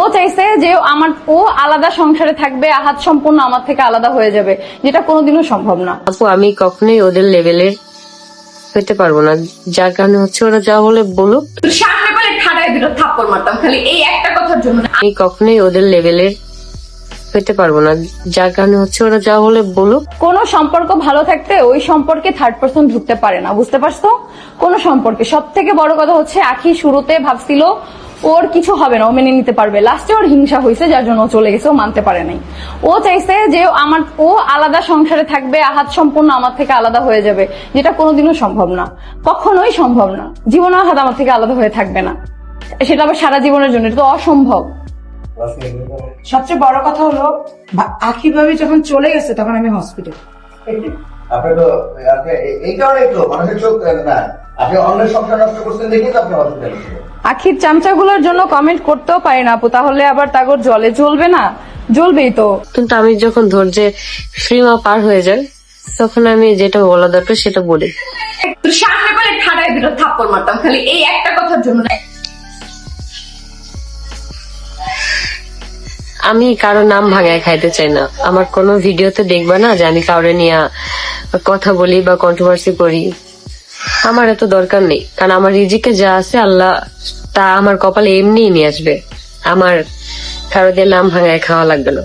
ও চাইছে যে আমার ও আলাদা সংসারে থাকবে আহাত সম্পূর্ণ আমার থেকে আলাদা হয়ে যাবে যেটা কোনোদিনও সম্ভব না। আপু আমি কখনোই ওদের লেভেলের হইতে পারব না। যার কারণে হচ্ছে ওরা যা বলে বলুক। সামনে পেলে ঠাডায় দুটো থাপ্পড় মারতাম খালি। এই একটা কথার জন্য আমি কখনোই ওদের লেভেলের হইতে পারব না। যার কারণে হচ্ছে ওরা যা বলে বলুক। কোনো সম্পর্ক ভালো থাকতে ওই সম্পর্কে থার্ড পার্সন ঢুকতে পারে না বুঝতে পারছ? কোন সম্পর্কে। সব থেকে বড় কথা হচ্ছে আখি শুরুতে ভাবছিল ওর কিছু হবে না ও মেনে নিতে পারবে। লাস্টে ওর হিংসা হয়েছে যার জন্য ও চলে গেছে ও মানতে পারে নাই। ও চাইছে যে আমার ও আলাদা সংসারে থাকবে আহাত সম্পূর্ণ আমার থেকে আলাদা হয়ে যাবে যেটা কোনোদিনও সম্ভব না। কখনোই সম্ভব না। জীবনে আহাত আমার থেকে আলাদা হয়ে থাকবে না। সেটা আবার সারা জীবনের জন্য এটা তো অসম্ভব। সবচেয়ে বড় কথা হলো আখি ভাবি যখন চলে গেছে তখন আমি হসপিটাল আপনি তো এই কারণেই তো মানুষের চোখ না আপনি অন্যের সংসার নষ্ট করছেন দেখেই তো আপনি হসপিটালে আখির চামচাগুলোর জন্য কমেন্ট করতেও পারি না আপু তাহলে আবার তাগর জলে জ্বলবে না? জ্বলবেই তো। কিন্তু আমি যখন ধৈর্যের সীমা পার হয়ে যায় তখন আমি যেটা বলা দরকার সেটা বলি। তোর সামনে পেলে ঠাডায় দুটো থাপ্পড় মারতাম খালি এই একটা কথার জন্য আমি কারও নাম ভাঙায় খাইতে চাই না। আমার কোনো ভিডিওতে দেখবে না যে আমি কাউরে নিয়ে কথা বলি বা কন্ট্রোভার্সি করি। আমার এত দরকার নেই। কারণ আমার রিজিকে যা আছে আল্লাহ তা আমার কপালে এমনিই নিয়ে আসবে। আমার কারও দিয়ে নাম ভাঙায় খাওয়া লাগবে না।